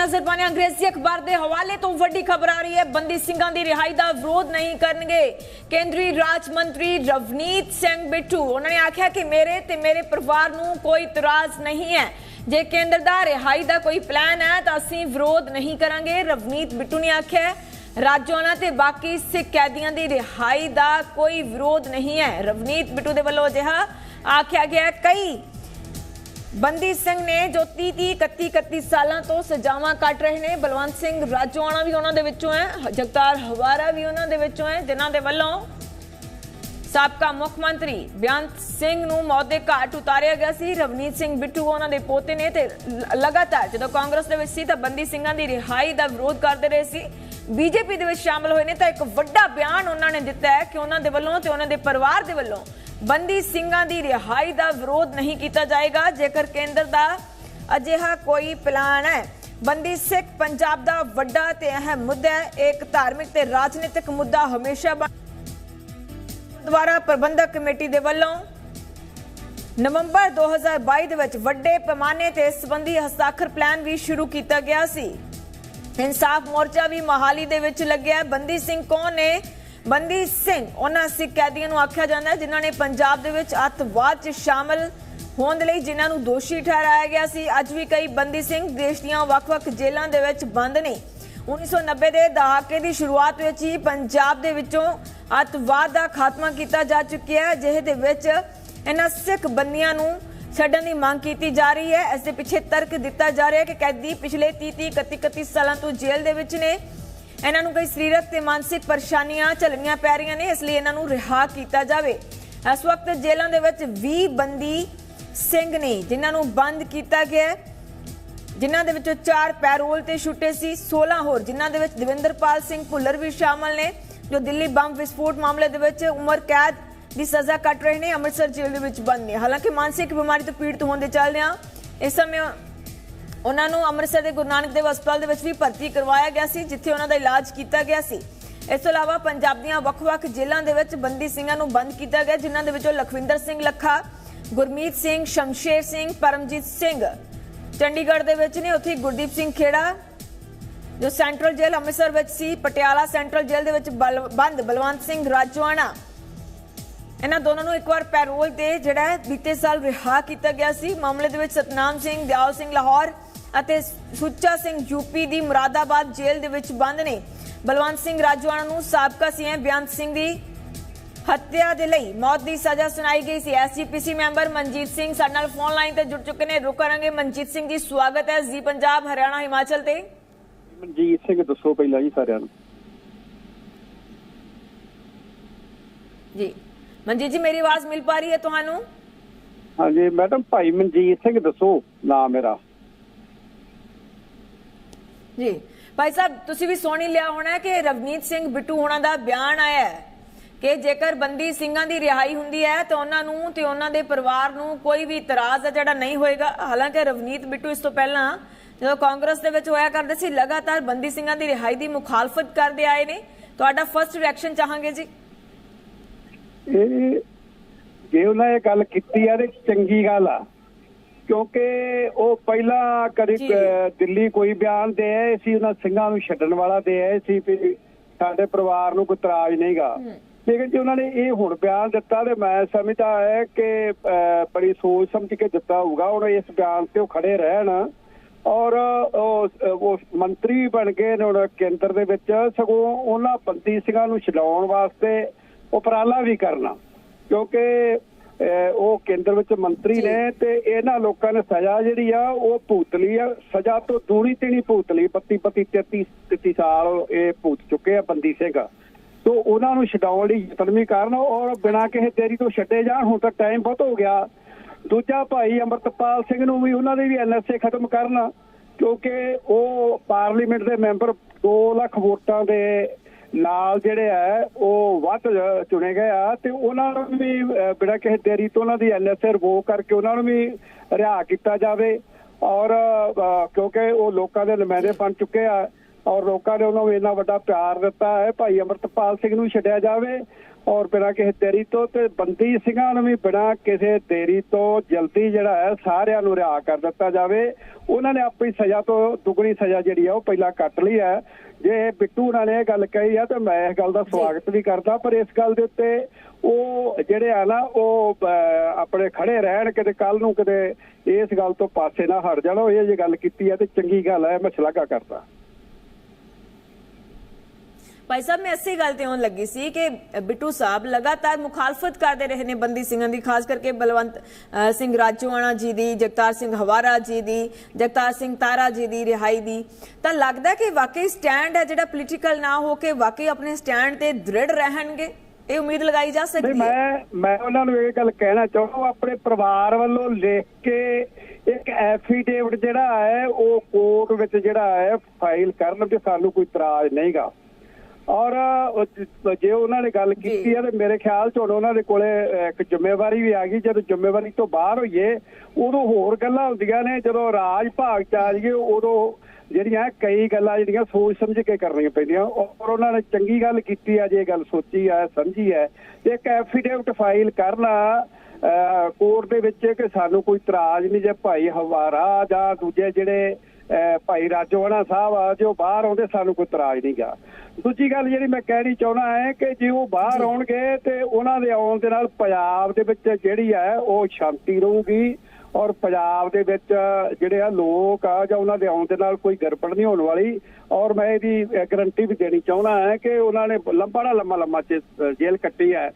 ਨਜ਼ਰ ਪਾਣੇ ਅੰਗਰੇਜ਼ੀ ਅਖਬਾਰ ਦੇ ਹਵਾਲੇ ਤੋਂ ਵੱਡੀ ਖਬਰ ਆ ਰਹੀ ਹੈ। ਬੰਦੀ ਸਿੰਘਾਂ ਦੀ ਰਿਹਾਈ ਦਾ ਵਿਰੋਧ ਨਹੀਂ ਕਰਨਗੇ। ਕੇਂਦਰੀ ਰਾਜ ਮੰਤਰੀ ਰਵਨੀਤ ਸਿੰਘ ਬਿੱਟੂ ਉਹਨਾਂ ਨੇ ਆਖਿਆ ਕਿ ਮੇਰੇ ਤੇ ਮੇਰੇ ਪਰਿਵਾਰ ਨੂੰ ਕੋਈ ਇਤਰਾਜ਼ ਨਹੀਂ ਹੈ। ਜੇ ਕੇਂਦਰ ਦਾ ਰਿਹਾਈ ਦਾ ਕੋਈ ਪਲਾਨ ਹੈ ਤਾਂ ਅਸੀਂ ਵਿਰੋਧ ਨਹੀਂ ਕਰਾਂਗੇ। ਰਵਨੀਤ ਬਿੱਟੂ ਨੇ ਆਖਿਆ ਹੈ, ਤੇ ਬਾਕੀ ਸਿੱਖ ਕੈਦੀਆਂ ਦੀ ਰਿਹਾਈ ਦਾ ਕੋਈ ਵਿਰੋਧ ਨਹੀਂ ਹੈ। ਰਵਨੀਤ ਬਿੱਟੂ ਦੇ ਵੱਲੋਂ ਅਜਿਹਾ ਆਖਿਆ ਗਿਆ ਕਈ ਬੰਦੀ ਸਿੰਘ ਨੇ ਜੋ 30 30 31 31 ਸਾਲਾਂ ਤੋਂ ਸਜ਼ਾਵਾਂ ਕੱਟ ਰਹੇ ਨੇ। ਬਲਵੰਤ ਸਿੰਘ ਰਾਜੋਆਣਾ ਵੀ ਉਹਨਾਂ ਦੇ ਵਿੱਚੋਂ ਹੈ ਜਗਤਾਰ ਹਵਾਰਾ ਵੀ ਉਹਨਾਂ ਦੇ ਵਿੱਚੋਂ ਹੈ, ਜਿਨ੍ਹਾਂ ਦੇ ਵੱਲੋਂ ਸਾਬਕਾ ਮੁੱਖ ਮੰਤਰੀ ਬਿਆੰਤ ਸਿੰਘ ਨੂੰ ਮੌਤ ਦੇ ਘਾਟ ਉਤਾਰਿਆ ਗਿਆ ਸੀ। ਰਵਨੀਤ ਸਿੰਘ ਬਿੱਟੂ ਉਹਨਾਂ ਦੇ ਪੋਤੇ ਨੇ ਤੇ ਲਗਾਤਾਰ ਜਦੋਂ ਕਾਂਗਰਸ ਦੇ ਵਿੱਚ ਸੀ ਤਾਂ ਬੰਦੀ ਸਿੰਘਾਂ ਦੀ ਰਿਹਾਈ ਦਾ ਵਿਰੋਧ ਕਰਦੇ ਰਹੇ ਸੀ। ਬੀਜੇਪੀ ਦੇ ਵਿੱਚ ਸ਼ਾਮਲ ਹੋਏ ਨੇ ਤਾਂ ਇੱਕ ਵੱਡਾ ਬਿਆਨ ਉਹਨਾਂ ਨੇ ਦਿੱਤਾ ਹੈ ਕਿ ਉਹਨਾਂ ਦੇ ਵੱਲੋਂ ਤੇ ਉਹਨਾਂ ਦੇ ਪਰਿਵਾਰ ਦੇ ਵੱਲੋਂ ਬੰਦੀ ਸਿੰਘਾਂ ਦੀ ਰਿਹਾਈ ਦਾ ਵਿਰੋਧ ਨਹੀਂ ਕੀਤਾ ਜਾਏਗਾ, ਜੇਕਰ ਕੇਂਦਰ ਦਾ ਅਜਿਹਾ ਕੋਈ ਪਲਾਨ ਹੈ। ਬੰਦੀ ਸਿੱਖ ਪੰਜਾਬ ਦਾ ਵੱਡਾ ਤੇ ਅਹਿਮ ਮੁੱਦਾ ਹੈ। ਇੱਕ ਧਾਰਮਿਕ ਤੇ ਰਾਜਨੀਤਿਕ ਮੁੱਦਾ ਹਮੇਸ਼ਾ ਦੁਆਰਾ ਪ੍ਰਬੰਧਕ ਕਮੇਟੀ ਦੇ ਵੱਲੋਂ ਨਵੰਬਰ 2022 ਦੇ ਵਿੱਚ ਵੱਡੇ ਪੈਮਾਨੇ ਤੇ ਇਸ ਸੰਬੰਧੀ ਹਸਤਾਖਰ ਪਲਾਨ ਵੀ ਸ਼ੁਰੂ ਕੀਤਾ ਗਿਆ ਸੀ। ਇਨਸਾਫ ਮੋਰਚਾ ਵੀ ਮੋਹਾਲੀ ਦੇ ਵਿੱਚ ਲੱਗਿਆ। ਬੰਦੀ ਸਿੰਘ ਕੌਣ ਨੇ? ਬੰਦੀ ਸਿੰਘ, ਉਹਨਾਂ ਸਿੱਖ ਕੈਦੀਆਂ ਨੂੰ ਆਖਿਆ ਜਾਂਦਾ ਹੈ, ਜਿਨ੍ਹਾਂ ਨੇ ਪੰਜਾਬ ਦੇ ਵਿੱਚ ਅੱਤਵਾਦ 'ਚ ਸ਼ਾਮਲ ਹੋਣ ਦੇ ਲਈ ਜਿਨ੍ਹਾਂ ਨੂੰ ਦੋਸ਼ੀ ਠਹਿਰਾਇਆ ਗਿਆ ਸੀ। ਅੱਜ ਵੀ ਕਈ ਬੰਦੀ ਸਿੰਘ ਦੇਸ਼ ਦੀਆਂ ਵੱਖ-ਵੱਖ ਜੇਲ੍ਹਾਂ ਦੇ ਵਿੱਚ ਬੰਦ ਨੇ। 1990 ਦੇ ਦਹਾਕੇ ਦੀ ਸ਼ੁਰੂਆਤ ਵਿੱਚ ਹੀ ਪੰਜਾਬ ਦੇ ਵਿੱਚੋਂ ਅੱਤਵਾਦ ਦਾ ਖਾਤਮਾ ਕੀਤਾ ਜਾ ਚੁੱਕਿਆ ਹੈ ਜਿਹੇ ਦੇ ਵਿੱਚ ਇਹਨਾਂ ਸਿੱਖ ਬੰਦੀਆਂ ਨੂੰ ਛੱਡਣ ਦੀ ਮੰਗ ਕੀਤੀ ਜਾ ਰਹੀ ਹੈ। ਇਸ ਦੇ ਪਿੱਛੇ ਤਰਕ ਦਿੱਤਾ ਜਾ ਰਿਹਾ ਹੈ ਕਿ ਕੈਦੀ ਪਿਛਲੇ 30 30 31 31 ਸਾਲਾਂ ਤੋਂ ਜੇਲ੍ਹ ਦੇ ਵਿੱਚ ਨੇ। ਇਹਨਾਂ ਨੂੰ ਕਈ ਸਰੀਰਕ ਤੇ ਮਾਨਸਿਕ ਪਰੇਸ਼ਾਨੀਆਂ ਝੱਲਣੀਆਂ ਪੈ ਰਹੀਆਂ ਨੇ, ਇਸ ਲਈ ਇਹਨਾਂ ਨੂੰ ਰਿਹਾ ਕੀਤਾ ਜਾਵੇ। ਇਸ ਵਕਤ ਜੇਲ੍ਹਾਂ ਦੇ ਵਿੱਚ 20 ਬੰਦੀ ਸਿੰਘ ਨੇ, ਜਿਨ੍ਹਾਂ ਨੂੰ ਬੰਦ ਕੀਤਾ ਗਿਆ ਹੈ, ਜਿਨ੍ਹਾਂ ਦੇ ਵਿੱਚੋਂ 4 ਪੈਰੋਲ ਤੇ ਛੁੱਟੇ ਸੀ 16 ਹੋਰ, ਜਿਨ੍ਹਾਂ ਦੇ ਵਿੱਚ ਦਵਿੰਦਰਪਾਲ ਸਿੰਘ ਭੁੱਲਰ ਵੀ ਸ਼ਾਮਲ ਨੇ, ਜੋ ਦਿੱਲੀ ਬੰਬ ਵਿਸਫੋਟ ਮਾਮਲੇ ਦੇ ਵਿੱਚ ਉਮਰ ਕੈਦ ਦੀ ਸਜ਼ਾ ਕੱਟ ਰਹੇ ਨੇ, ਅੰਮ੍ਰਿਤਸਰ ਜੇਲ੍ਹ ਦੇ ਵਿੱਚ ਬੰਦ ਨੇ। ਹਾਲਾਂਕਿ ਮਾਨਸਿਕ ਬਿਮਾਰੀ ਤੋਂ ਪੀੜਤ ਹੋਣ ਦੇ ਚੱਲਦਿਆਂ ਇਸ ਸਮੇਂ ਉਹਨਾਂ ਨੂੰ ਅੰਮ੍ਰਿਤਸਰ ਦੇ ਗੁਰੂ ਨਾਨਕ ਦੇਵ ਹਸਪਤਾਲ ਦੇ ਵਿੱਚ ਵੀ ਭਰਤੀ ਕਰਵਾਇਆ ਗਿਆ ਸੀ, ਜਿੱਥੇ ਉਹਨਾਂ ਦਾ ਇਲਾਜ ਕੀਤਾ ਗਿਆ ਸੀ। ਇਸ ਤੋਂ ਇਲਾਵਾ ਪੰਜਾਬ ਦੀਆਂ ਵੱਖ-ਵੱਖ ਜੇਲ੍ਹਾਂ ਦੇ ਵਿੱਚ ਬੰਦੀ ਸਿੰਘਾਂ ਨੂੰ ਬੰਦ ਕੀਤਾ ਗਿਆ, ਜਿਨ੍ਹਾਂ ਦੇ ਵਿੱਚੋਂ ਲਖਵਿੰਦਰ ਸਿੰਘ ਲੱਖਾ, ਗੁਰਮੀਤ ਸਿੰਘ, ਸ਼ਮਸ਼ੇਰ ਸਿੰਘ, ਪਰਮਜੀਤ ਸਿੰਘ ਚੰਡੀਗੜ੍ਹ ਦੇ ਵਿੱਚ ਨੇ, ਉੱਥੇ ਗੁਰਦੀਪ ਸਿੰਘ ਖੇੜਾ, ਜੋ ਸੈਂਟਰਲ ਜੇਲ੍ਹ ਅੰਮ੍ਰਿਤਸਰ ਵਿੱਚ ਸੀ, ਪਟਿਆਲਾ ਸੈਂਟਰਲ ਜੇਲ੍ਹ ਦੇ ਵਿੱਚ ਬਲ- ਬੰਦ ਬਲਵੰਤ ਸਿੰਘ ਰਾਜਵਾਨਾ। ਇਹਨਾਂ ਦੋਨਾਂ ਨੂੰ ਇੱਕ ਵਾਰ ਪੈਰੋਲ ਤੇ ਜਿਹੜਾ ਬੀਤੇ ਸਾਲ ਰਿਹਾ ਕੀਤਾ ਗਿਆ ਸੀ। ਮਾਮਲੇ ਦੇ ਵਿੱਚ ਸਤਨਾਮ ਸਿੰਘ, ਦਿਆਲ ਸਿੰਘ ਲਾਹੌਰ ਅਤੇ ਸੁੱਚਾ ਸਿੰਘ ਯੂਪੀ ਦੀ ਮੁਰਾਦਾਬਾਦ ਜੇਲ੍ਹ ਦੇ ਵਿੱਚ ਬੰਦ ਨੇ। ਬਲਵੰਤ ਸਿੰਘ ਰਾਜਵਾਨਾ ਨੂੰ ਸਾਬਕਾ ਸੀਐਮ ਬਿਆੰਤ ਸਿੰਘ ਦੀ ਹੱਤਿਆ ਦੇ ਲਈ ਮੌਤ ਦੀ ਸਜ਼ਾ ਸੁਣਾਈ ਗਈ ਸੀ। ਐਸਜੀਪੀਸੀ ਮੈਂਬਰ ਮਨਜੀਤ ਸਿੰਘ ਸਾਡੇ ਨਾਲ ਫੋਨ ਲਾਈਨ ਤੇ ਜੁੜ ਚੁੱਕੇ ਨੇ। ਰੁਕ ਕਰਾਂਗੇ। ਮਨਜੀਤ ਸਿੰਘ ਜੀ ਸਵਾਗਤ ਹੈ ਜੀ ਪੰਜਾਬ ਹਰਿਆਣਾ ਹਿਮਾਚਲ ਤੇ। ਮਨਜੀਤ ਸਿੰਘ ਦੱਸੋ ਪਹਿਲਾਂ ਜੀ ਸਾਰਿਆਂ ਨੂੰ। ਜੀ। ਮਨਜੀਤ ਜੀ ਮੇਰੀ ਆਵਾਜ਼ ਮਿਲ ਪਾ ਰਹੀ ਹੈ ਤੁਹਾਨੂੰ? ਹਾਂਜੀ ਮੈਡਮ ਭਾਈ ਮਨਜੀਤ ਸਿੰਘ ਦੱਸੋ ਨਾਮ ਮੇਰਾ। ਜੀ। ਭਾਈ ਸਾਹਿਬ, ਤੁਸੀਂ ਵੀ ਸੁਣ ਲਿਆ ਹੋਣਾ ਕਿ ਰਵਨੀਤ ਸਿੰਘ ਬਿੱਟੂ ਹੋਣਾ ਦਾ ਬਿਆਨ ਆਇਆ ਹੈ ਕਿ ਜੇਕਰ ਬੰਦੀ ਸਿੰਘਾਂ ਦੀ ਰਿਹਾਈ ਹੁੰਦੀ ਹੈ ਤਾਂ ਉਹਨਾਂ ਨੂੰ ਤੇ ਉਹਨਾਂ ਦੇ ਪਰਿਵਾਰ ਨੂੰ ਕੋਈ ਵੀ ਇਤਰਾਜ਼ ਹੈ ਜਿਹੜਾ ਨਹੀਂ ਹੋਏਗਾ। ਹਾਲਾਂਕਿ ਰਵਨੀਤ ਬਿੱਟੂ ਇਸ ਤੋਂ ਪਹਿਲਾਂ ਜਦੋਂ ਕਾਂਗਰਸ ਦੇ ਵਿੱਚ ਹੋਇਆ ਕਰਦੇ ਸੀ, ਲਗਾਤਾਰ ਬੰਦੀ ਸਿੰਘਾਂ ਦੀ ਰਿਹਾਈ ਦੀ ਮੁਖਾਲਫਤ ਕਰਦੇ ਆਏ ਨੇ। ਤੁਹਾਡਾ ਫਰਸਟ ਰਿਐਕਸ਼ਨ ਚਾਹਾਂਗੇ ਜੀ। ਇਹ ਜੇ ਉਹਨਾਂ ਇਹ ਗੱਲ ਕੀਤੀ ਆ ਤੇ ਚੰਗੀ ਗੱਲ ਆ। ਕਿਉਂਕਿ ਉਹ ਪਹਿਲਾਂ ਕਦੀ ਦਿੱਲੀ ਕੋਈ ਬਿਆਨ ਦੇ ਆਏ ਸੀ ਉਹਨਾਂ ਸਿੰਘਾਂ ਨੂੰ ਛੱਡਣ ਵਾਲਾ ਦੇ ਆਏ ਸੀ ਵੀ ਸਾਡੇ ਪਰਿਵਾਰ ਨੂੰ ਕੋਈ ਇਤਰਾਜ਼ ਨਹੀਂਗਾ। ਲੇਕਿਨ ਜੇ ਉਹਨਾਂ ਨੇ ਇਹ ਹੁਣ ਬਿਆਨ ਦਿੱਤਾ ਤੇ ਮੈਂ ਸਮਝਦਾ ਹੈ ਕਿ ਬੜੀ ਸੋਚ ਸਮਝ ਕੇ ਦਿੱਤਾ ਹੋਊਗਾ। ਹੁਣ ਇਸ ਬਿਆਨ ਤੇ ਉਹ ਖੜੇ ਰਹਿਣ ਔਰ ਉਹ ਉਹ ਮੰਤਰੀ ਬਣ ਗਏ ਨੇ ਹੁਣ ਕੇਂਦਰ ਦੇ ਵਿੱਚ ਸਗੋਂ ਉਹਨਾਂ ਬੰਦੀ ਸਿੰਘਾਂ ਨੂੰ ਛਡਾਉਣ ਵਾਸਤੇ ਉਪਰਾਲਾ ਵੀ ਕਰਨਾ। ਕਿਉਂਕਿ ਉਹ ਕੇਂਦਰ ਵਿੱਚ ਮੰਤਰੀ। ਨੇ ਤੇ ਇਹਨਾਂ ਲੋਕਾਂ ਨੇ ਸਜ਼ਾ ਜਿਹੜੀ ਆ ਉਹ ਭੁਗਤ ਲਈ ਆ। ਸਜ਼ਾ ਤੋਂ ਦੂਰੀ ਤੇ ਨਹੀਂ ਭੁਗਤ ਲਈ 32 32 33 33 ਸਾਲ ਇਹ ਭੁਗਤ ਚੁੱਕੇ ਆ ਬੰਦੀ ਸਿੰਘ। ਤੋਂ ਉਹਨਾਂ ਨੂੰ ਛਡਾਉਣ ਲਈ ਯਤਨ ਵੀ ਕਰਨ ਔਰ ਬਿਨਾਂ ਕਿਸੇ ਦੇਰੀ ਤੋਂ ਛੱਡੇ ਜਾਣ। ਹੁਣ ਤਾਂ ਟਾਈਮ ਬਹੁਤ ਹੋ ਗਿਆ। ਦੂਜਾ ਭਾਈ ਅਮਰਤਪਾਲ ਸਿੰਘ ਨੂੰ ਵੀ ਉਹਨਾਂ ਦੇ ਵੀ ਐਨਐਸਏ ਖਤਮ ਕਰਨ। ਕਿਉਂਕਿ ਉਹ ਪਾਰਲੀਮੈਂਟ ਦੇ ਮੈਂਬਰ 2 ਲੱਖ ਵੋਟਾਂ ਦੇ ਨਾਲ ਜਿਹੜੇ ਆ, ਉਹ ਵੱਧ ਚੁਣੇ ਗਏ ਆ ਤੇ ਉਹਨਾਂ ਨੂੰ ਵੀ ਬਿਨਾਂ ਕਿਸੇ ਦੇਰੀ ਤੋਂ ਉਹਨਾਂ ਦੀ ਐਨਐਸਏ ਰਿਵੋਕ ਕਰਕੇ ਉਹਨਾਂ ਨੂੰ ਵੀ ਰਿਹਾ ਕੀਤਾ ਜਾਵੇ। ਔਰ ਕਿਉਂਕਿ ਉਹ ਲੋਕਾਂ ਦੇ ਨੁਮਾਇੰਦੇ ਬਣ ਚੁੱਕੇ ਆ ਔਰ ਲੋਕਾਂ ਨੇ ਉਹਨਾਂ ਨੂੰ ਇੰਨਾ ਵੱਡਾ ਪਿਆਰ ਦਿੱਤਾ ਹੈ, ਭਾਈ ਅਮਰਤਪਾਲ ਸਿੰਘ ਨੂੰ ਛੱਡਿਆ ਜਾਵੇ ਔਰ ਬਿਨਾਂ ਕਿਸੇ ਦੇਰੀ ਤੋਂ ਤੇ ਬੰਦੀ ਸਿੰਘਾਂ ਨੂੰ ਵੀ ਬਿਨਾਂ ਕਿਸੇ ਦੇਰੀ ਤੋਂ ਜਲਦੀ ਜਿਹੜਾ ਹੈ ਸਾਰਿਆਂ ਨੂੰ ਰਿਹਾ ਕਰ ਦਿੱਤਾ ਜਾਵੇ। ਉਹਨਾਂ ਨੇ ਆਪਣੀ ਸਜ਼ਾ ਤੋਂ ਦੁੱਗਣੀ ਸਜ਼ਾ ਜਿਹੜੀ ਹੈ ਉਹ ਪਹਿਲਾਂ ਕੱਟ ਲਈ ਹੈ। ਜੇ ਬਿੱਟੂ ਉਹਨਾਂ ਨੇ ਇਹ ਗੱਲ ਕਹੀ ਆ ਤਾਂ ਮੈਂ ਇਸ ਗੱਲ ਦਾ ਸਵਾਗਤ ਵੀ ਕਰਦਾ ਪਰ ਇਸ ਗੱਲ ਦੇ ਉੱਤੇ ਉਹ ਜਿਹੜੇ ਆ ਨਾ ਉਹ ਆਪਣੇ ਖੜੇ ਰਹਿਣ ਕਿਤੇ ਕੱਲ ਨੂੰ ਕਿਤੇ ਇਸ ਗੱਲ ਤੋਂ ਪਾਸੇ ਨਾ ਹਟ ਜਾਣ ਉਹ ਇਹ ਜੇ ਗੱਲ ਕੀਤੀ ਹੈ ਤੇ ਚੰਗੀ ਗੱਲ ਹੈ ਮੈਂ ਸ਼ਲਾਘਾ ਕਰਦਾ। ਭਾਈ ਸਾਹਿਬ ਮੈਂ ਇਸੇ ਗੱਲ ਤੇ ਆਉਣ ਲੱਗੀ ਸੀ ਕਿ ਬਿੱਟੂ ਸਾਹਿਬ ਲਗਾਤਾਰ ਮੁਖਾਲਫਤ ਕਰਦੇ ਰਹੇ ਨੇ ਬੰਦੀ ਸਿੰਘਾਂ ਦੀ ਖਾਸ ਕਰਕੇ ਬਲਵੰਤ ਸਿੰਘ ਰਾਜੋਆਣਾ ਜੀ ਦੀ ਜਗਤਾਰ ਸਿੰਘ ਹਵਾਰਾ ਜੀ ਦੀ ਜਗਤਾਰ ਸਿੰਘ ਤਾਰਾ ਜੀ ਦੀ ਰਿਹਾਈ ਦੀ। ਤਾਂ ਲੱਗਦਾ ਕਿ ਵਾਕਈ ਸਟੈਂਡ ਹੈ ਜਿਹੜਾ ਪੋਲੀਟੀਕਲ ਨਾ ਹੋ ਕੇ ਵਾਕਈ ਆਪਣੇ ਸਟੈਂਡ ਤੇ ਦ੍ਰਿੜ ਰਹਿਣਗੇ? ਇਹ ਉਮੀਦ ਲਗਾਈ ਜਾ ਸਕਦੀ ਹੈ? ਮੈਂ ਮੈਂ ਉਹਨਾਂ ਨੂੰ ਇਹ ਗੱਲ ਕਹਿਣਾ ਚਾਹੁੰਦਾ ਆਪਣੇ ਪਰਿਵਾਰ ਵੱਲੋਂ ਲਿਖ ਕੇ ਇੱਕ ਐਫੀਡੇਵਿਟ ਜਿਹੜਾ ਹੈ ਉਹ ਕੋਰਟ ਵਿੱਚ ਜਿਹੜਾ ਹੈ ਫਾਈਲ ਕਰਨ ਕਿ ਸਾਨੂੰ ਕੋਈ ਇਤਰਾਜ਼ ਨਹੀਂਗਾ। ਔਰ ਜ- ਉਹਨਾਂ ਨੇ ਗੱਲ ਕੀਤੀ ਹੈ ਤੇ ਮੇਰੇ ਖਿਆਲ ਚ ਉਹਨਾਂ ਦੇ ਕੋਲੇ ਇੱਕ ਜ਼ਿੰਮੇਵਾਰੀ ਵੀ ਆ ਗਈ। ਜਦੋਂ ਜ਼ਿੰਮੇਵਾਰੀ ਤੋਂ ਬਾਹਰ ਹੋਈਏ ਉਦੋਂ ਹੋਰ ਗੱਲਾਂ ਹੁੰਦੀਆਂ ਨੇ। ਜਦੋਂ ਰਾਜ ਭਾਗ ਚ ਆ ਜਾਈਏ ਉਦੋਂ ਜਿਹੜੀਆਂ ਕਈ ਗੱਲਾਂ ਜਿਹੜੀਆਂ ਸੋਚ ਸਮਝ ਕੇ ਕਰਨੀਆਂ ਪੈਂਦੀਆਂ। ਔਰ ਉਹਨਾਂ ਨੇ ਚੰਗੀ ਗੱਲ ਕੀਤੀ ਆ ਜੇ ਗੱਲ ਸੋਚੀ ਆ ਸਮਝੀ ਹੈ। ਤੇ ਇੱਕ ਐਫੀਡੇਵਿਟ ਫਾਈਲ ਕਰਨਾ ਕੋਰਟ ਦੇ ਵਿੱਚ ਕਿ ਸਾਨੂੰ ਕੋਈ ਇਤਰਾਜ਼ ਨਹੀਂ ਜੇ ਭਾਈ ਹਵਾਰਾ ਜਾਂ ਦੂਜੇ ਜਿਹੜੇ ਭਾਈ ਰਾਜੋਆਣਾ ਸਾਹਿਬ ਆ ਜੋ ਬਾਹਰ ਆਉਂਦੇ ਸਾਨੂੰ ਕੋਈ ਇਤਰਾਜ਼ ਨਹੀਂਗਾ ਦੂਜੀ ਗੱਲ ਜਿਹੜੀ ਮੈਂ ਕਹਿਣੀ ਚਾਹੁੰਦਾ ਹੈ ਕਿ ਜੇ ਉਹ ਬਾਹਰ ਆਉਣਗੇ ਤੇ ਉਹਨਾਂ ਦੇ ਆਉਣ ਦੇ ਨਾਲ ਪੰਜਾਬ ਦੇ ਵਿੱਚ ਜਿਹੜੀ ਹੈ ਉਹ ਸ਼ਾਂਤੀ ਰਹੂਗੀ ਔਰ ਪੰਜਾਬ ਦੇ ਵਿੱਚ ਜਿਹੜੇ ਆ ਲੋਕ ਆ ਜਾਂ ਉਹਨਾਂ ਦੇ ਆਉਣ ਦੇ ਨਾਲ ਕੋਈ ਗੜਬੜ ਨਹੀਂ ਹੋਣ ਵਾਲੀ। ਔਰ ਮੈਂ ਇਹਦੀ ਗਰੰਟੀ ਵੀ ਦੇਣੀ ਚਾਹੁੰਦਾ ਹਾਂ ਕਿ ਉਹਨਾਂ ਨੇ ਲੰਬਾ ਲੰਮਾ ਲੰਮਾ ਜੇਲ੍ਹ ਕੱਟੀ ਹੈ।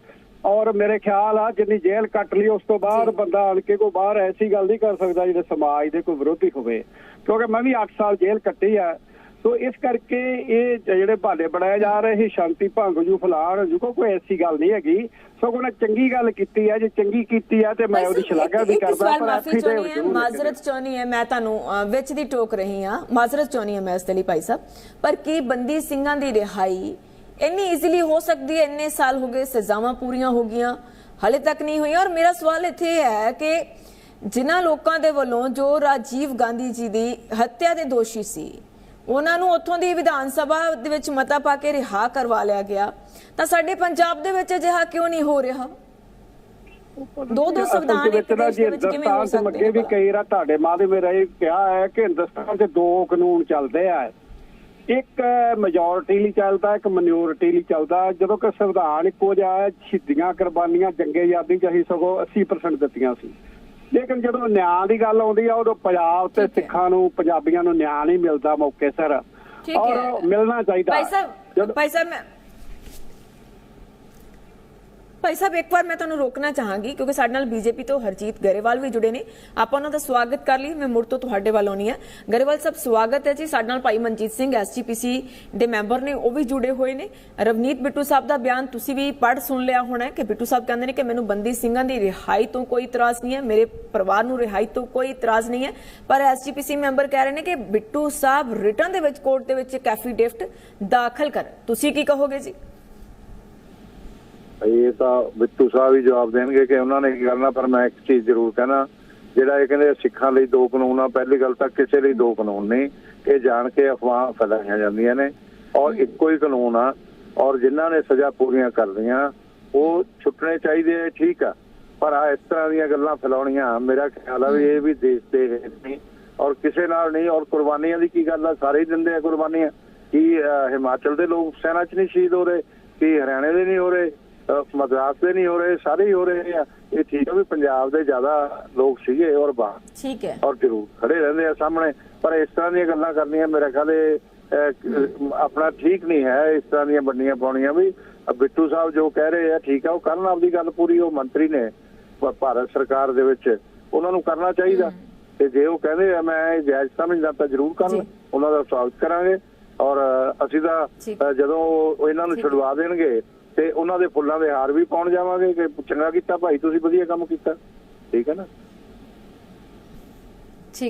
ਔਰ ਮੇਰੇ ਖਿਆਲ ਆ ਜਿੰਨੀ ਜੇਲ੍ਹ ਕੱਟ ਲਈ ਉਸ ਤੋਂ ਬਾਅਦ ਬੰਦਾ ਆਣ ਕੇ ਕੋਈ ਬਾਹਰ ਐਸੀ ਗੱਲ ਨਹੀਂ ਕਰ ਸਕਦਾ ਜਿਹੜੇ ਸਮਾਜ ਦੇ ਕੋਈ ਵਿਰੋਧੀ ਹੋਵੇ। ਕਿਉਂਕਿ ਮੈਂ ਵੀ 8 ਸਾਲ ਜੇਲ੍ਹ ਕੱਟੀ ਆ। ਸੋ ਇਸ ਕਰਕੇ ਇਹ ਜਿਹੜੇ ਬਹਾਨੇ ਬਣਾਏ ਜਾ ਰਹੇ ਸੀ ਸ਼ਾਂਤੀ ਭੰਗ ਜੂ ਫਲਾਣ ਜੂ ਕੋਈ ਐਸੀ ਗੱਲ ਨਹੀਂ ਹੈਗੀ। ਸੋ ਉਹਨਾਂ ਚੰਗੀ ਗੱਲ ਕੀਤੀ ਹੈ ਜੇ ਚੰਗੀ ਕੀਤੀ ਹੈ ਤੇ ਮੈਂ ਉਹਦੀ ਸ਼ਲਾਘਾ ਵੀ ਕਰਦਾ ਪਰ ਹੈ ਜ਼ਰੂਰ ਮਾਜ਼ਰਤ ਚਾਹਣੀ ਹੈ ਮੈਂ ਤੁਹਾਨੂੰ ਵਿੱਚ ਦੀ ਟੋਕ ਰਹੀ ਹਾਂ। ਮਾਜ਼ਰਤ ਚਾਹਣੀ ਹੈ ਮੈਂ ਇਸ ਦੇ ਲਈ ਭਾਈ ਸਾਹਿਬ। ਪਰ ਕੀ ਬੰਦੀ ਸਿੰਘਾਂ ਦੀ ਰਿਹਾਈ ਇੰਨੀ ਈਜ਼ੀਲੀ ਹੋ ਸਕਦੀ ਹੈ ਇੰਨੇ ਸਾਲ ਹੋ ਗਏ ਸਜ਼ਾਵਾਂ ਪੂਰੀਆਂ ਹੋ ਗਈਆਂ ਹਲੇ ਤੱਕ ਨਹੀਂ ਹੋਈਆਂ। ਔਰ ਮੇਰਾ ਸਵਾਲ ਇੱਥੇ ਹੈ ਕਿ ਜਿਨ੍ਹਾਂ ਲੋਕਾਂ ਦੇ ਵੱਲੋਂ ਜੋ ਰਾਜੀਵ ਗਾਂਧੀ ਜੀ ਦੀ ਹੱਤਿਆ ਦੇ ਦੋਸ਼ੀ ਸੀ ਉਹਨਾਂ ਨੂੰ ਉੱਥੋਂ ਦੀ ਵਿਧਾਨ ਸਭਾ ਦੇ ਵਿੱਚ ਮਤਾ ਪਾ ਕੇ ਰਿਹਾ ਕਰਵਾ ਲਿਆ ਗਿਆ ਤਾਂ ਸਾਡੇ ਪੰਜਾਬ ਦੇ ਵਿੱਚ ਅਜਿਹਾ ਕਿਉਂ ਨਹੀਂ ਹੋ ਰਿਹਾ? ਦੋ ਦੋ ਸੰਵਿਧਾਨ ਦੇ ਵਿੱਚ ਦੇ ਕਿਵੇਂ ਹੋ ਸਕਦੇ? ਅੱਗੇ ਵੀ ਕਈ ਰਾ ਤੁਹਾਡੇ ਮਾਂ ਦੇ ਮੇਰਾ ਇਹ ਕਿਹਾ ਹੈ ਕਿ ਹਿੰਦੁਸਤਾਨ 'ਚ ਦੋ ਕਾਨੂੰਨ ਚੱਲਦੇ ਆ। ਇੱਕ ਮੈਜੋਰਿਟੀ ਲਈ ਚੱਲਦਾ ਇੱਕ ਮਿਨੋਰਿਟੀ ਲਈ ਚੱਲਦਾ ਜਦੋਂ ਕਿ ਸੰਵਿਧਾਨ ਇੱਕੋ ਜਿਹਾ ਸ਼ਹੀਦੀਆਂ ਕੁਰਬਾਨੀਆਂ ਜੰਗੇ ਆਜ਼ਾਦੀ ਚ ਅਸੀਂ ਸਗੋਂ 80% ਦਿੱਤੀਆਂ ਸੀ ਲੇਕਿਨ ਜਦੋਂ ਨਿਆਂ ਦੀ ਗੱਲ ਆਉਂਦੀ ਆ ਉਦੋਂ ਪੰਜਾਬ ਤੇ। ਸਿੱਖਾਂ ਨੂੰ ਪੰਜਾਬੀਆਂ ਨੂੰ ਨਿਆਂ ਨਹੀਂ ਮਿਲਦਾ ਮੌਕੇ ਸਿਰ ਔਰ। ਮਿਲਣਾ ਚਾਹੀਦਾ ਭਾਈ ਸਾਹਿਬ ਭਾਈ ਸਾਹਿਬ ਭਾਈ ਸਾਹਿਬ, ਇੱਕ ਵਾਰ ਮੈਂ ਤੁਹਾਨੂੰ ਰੋਕਣਾ ਚਾਹਾਂਗੀ, ਕਿਉਂਕਿ ਸਾਡੇ ਨਾਲ ਬੀਜੇਪੀ ਤੋਂ ਹਰਜੀਤ ਗਰੇਵਾਲ ਵੀ ਜੁੜੇ ਨੇ। ਆਪਾਂ ਉਹਨਾਂ ਦਾ ਸਵਾਗਤ ਕਰ ਲਈ ਮੈਂ ਮੁੜ ਤੋਂ ਤੁਹਾਡੇ ਵੱਲ ਆਉਣੀ ਹੈ। ਗਰੇਵਾਲ ਸਾਹਿਬ, ਸਵਾਗਤ ਹੈ ਜੀ। ਸਾਡੇ ਨਾਲ ਭਾਈ ਮਨਜੀਤ ਸਿੰਘ, ਐਸਜੀਪੀਸੀ ਦੇ ਮੈਂਬਰ ਨੇ, ਉਹ ਵੀ ਜੁੜੇ ਹੋਏ ਨੇ। ਰਵਨੀਤ ਬਿੱਟੂ ਸਾਹਿਬ ਦਾ ਬਿਆਨ ਤੁਸੀਂ ਵੀ ਪੜ੍ਹ ਸੁਣ ਲਿਆ ਹੋਣਾ ਕਿ ਬਿੱਟੂ ਸਾਹਿਬ ਕਹਿੰਦੇ ਨੇ ਕਿ ਮੈਨੂੰ ਬੰਦੀ ਸਿੰਘਾਂ ਦੀ ਰਿਹਾਈ ਤੋਂ ਕੋਈ ਇਤਰਾਜ਼ ਨਹੀਂ ਹੈ, ਮੇਰੇ ਪਰਿਵਾਰ ਨੂੰ ਰਿਹਾਈ ਤੋਂ ਕੋਈ ਇਤਰਾਜ਼ ਨਹੀਂ ਹੈ। ਪਰ ਐਸਜੀਪੀਸੀ ਮੈਂਬਰ ਕਹਿ ਰਹੇ ਨੇ ਕਿ ਬਿੱਟੂ ਸਾਹਿਬ ਰਿਟਰਨ ਦੇ ਵਿੱਚ ਕੋਰਟ ਦੇ ਵਿੱਚ ਇੱਕ ਐਫੀਡੇਵਿਟ ਦਾਖਲ ਕਰ ਤੁਸੀਂ ਕੀ ਕਹੋਗੇ ਜੀ? ਇਹ ਤਾਂ ਬਿੱਟੂ ਸਾਹਿਬ ਵੀ ਜਵਾਬ ਦੇਣਗੇ ਕਿ ਉਹਨਾਂ ਨੇ ਕੀ ਕਰਨਾ, ਪਰ ਮੈਂ ਇੱਕ ਚੀਜ਼ ਜ਼ਰੂਰ ਕਹਿਣਾ, ਜਿਹੜਾ ਇਹ ਕਹਿੰਦੇ ਸਿੱਖਾਂ ਲਈ ਦੋ ਕਾਨੂੰਨ ਆ, ਪਹਿਲੀ ਗੱਲ ਤਾਂ ਕਿਸੇ ਲਈ ਦੋ ਕਾਨੂੰਨ ਨਹੀਂ, ਇਹ ਜਾਣ ਕੇ ਅਫਵਾਹ ਫੈਲਾਈਆਂ ਜਾਂਦੀਆਂ ਨੇ। ਔਰ ਇੱਕੋ ਹੀ ਕਾਨੂੰਨ ਆ, ਔਰ ਜਿਨ੍ਹਾਂ ਨੇ ਸਜ਼ਾ ਪੂਰੀਆਂ ਕਰਨੀਆਂ ਉਹ ਛੁੱਟਣੇ ਚਾਹੀਦੇ ਆ, ਠੀਕ ਆ, ਪਰ ਆ ਇਸ ਤਰ੍ਹਾਂ ਦੀਆਂ ਗੱਲਾਂ ਫੈਲਾਉਣੀਆਂ, ਮੇਰਾ ਖਿਆਲ ਆ ਵੀ ਇਹ ਵੀ ਦੇਸ਼ ਦੇ ਹਿੱਤ ਨਹੀਂ, ਔਰ ਕਿਸੇ ਨਾਲ ਨਹੀਂ, ਔਰ ਕੁਰਬਾਨੀਆਂ ਦੀ ਕੀ ਗੱਲ ਆ, ਸਾਰੇ ਹੀ ਦਿੰਦੇ ਆ ਕੁਰਬਾਨੀਆਂ, ਕੀ ਹਿਮਾਚਲ ਦੇ ਲੋਕ ਸੈਨਾ 'ਚ ਨਹੀਂ ਸ਼ਹੀਦ ਹੋ ਰਹੇ, ਕੀ ਹਰਿਆਣੇ ਦੇ ਨਹੀਂ ਹੋ ਰਹੇ ਮਦਰਾਸ ਦੇ ਨਹੀਂ ਹੋ ਰਹੇ ਸਾਰੇ ਹੀ ਹੋ ਰਹੇ ਆ। ਇਹ ਠੀਕ ਆ ਵੀ ਪੰਜਾਬ ਦੇ ਜ਼ਿਆਦਾ ਲੋਕ ਸੀਗੇ ਔਰ ਬਾਹਰ ਠੀਕ ਹੈ। ਔਰ ਜ਼ਰੂਰ ਖੜੇ ਰਹਿੰਦੇ ਆ ਸਾਹਮਣੇ। ਪਰ ਇਸ ਤਰ੍ਹਾਂ ਦੀਆਂ ਗੱਲਾਂ ਕਰਨੀਆਂ ਮੇਰੇ ਖਿਆਲ ਇਹ, ਆਪਣਾ ਠੀਕ ਨਹੀਂ ਹੈ ਇਸ ਤਰ੍ਹਾਂ ਦੀਆਂ ਬੰਨੀਆਂ ਪਾਉਣੀਆਂ ਵੀ। ਬਿੱਟੂ ਸਾਹਿਬ ਜੋ ਕਹਿ ਰਹੇ ਆ ਠੀਕ ਆ ਉਹ ਕਰਨ ਆਪਦੀ ਗੱਲ ਪੂਰੀ ਉਹ ਮੰਤਰੀ ਨੇ ਭਾਰਤ ਸਰਕਾਰ ਦੇ ਵਿੱਚ। ਉਹਨਾਂ ਨੂੰ ਕਰਨਾ ਚਾਹੀਦਾ। ਤੇ ਜੇ ਉਹ ਕਹਿੰਦੇ ਆ ਮੈਂ ਇਹ ਜਾਇਜ਼ ਸਮਝਦਾ ਤਾਂ ਜ਼ਰੂਰ ਕਰਨ। ਉਹਨਾਂ ਦਾ ਸਵਾਗਤ ਕਰਾਂਗੇ। ਔਰ ਅਸੀਂ ਤਾਂ ਜਦੋਂ ਉਹ ਇਹਨਾਂ ਨੂੰ। ਛੁਡਵਾ ਦੇਣਗੇ ਤੇ ਉਹਨਾਂ ਦੇ ਫੁੱਲਾਂ ਦੇ ਹਾਰ ਵੀ ਪਾਉਣ ਜਾਵਾਂਗੇ ਕਿ ਚੰਗਾ ਕੀਤਾ ਭਾਈ, ਤੁਸੀਂ ਵਧੀਆ ਕੰਮ ਕੀਤਾ। ਠੀਕ ਹੈ ਨਾ?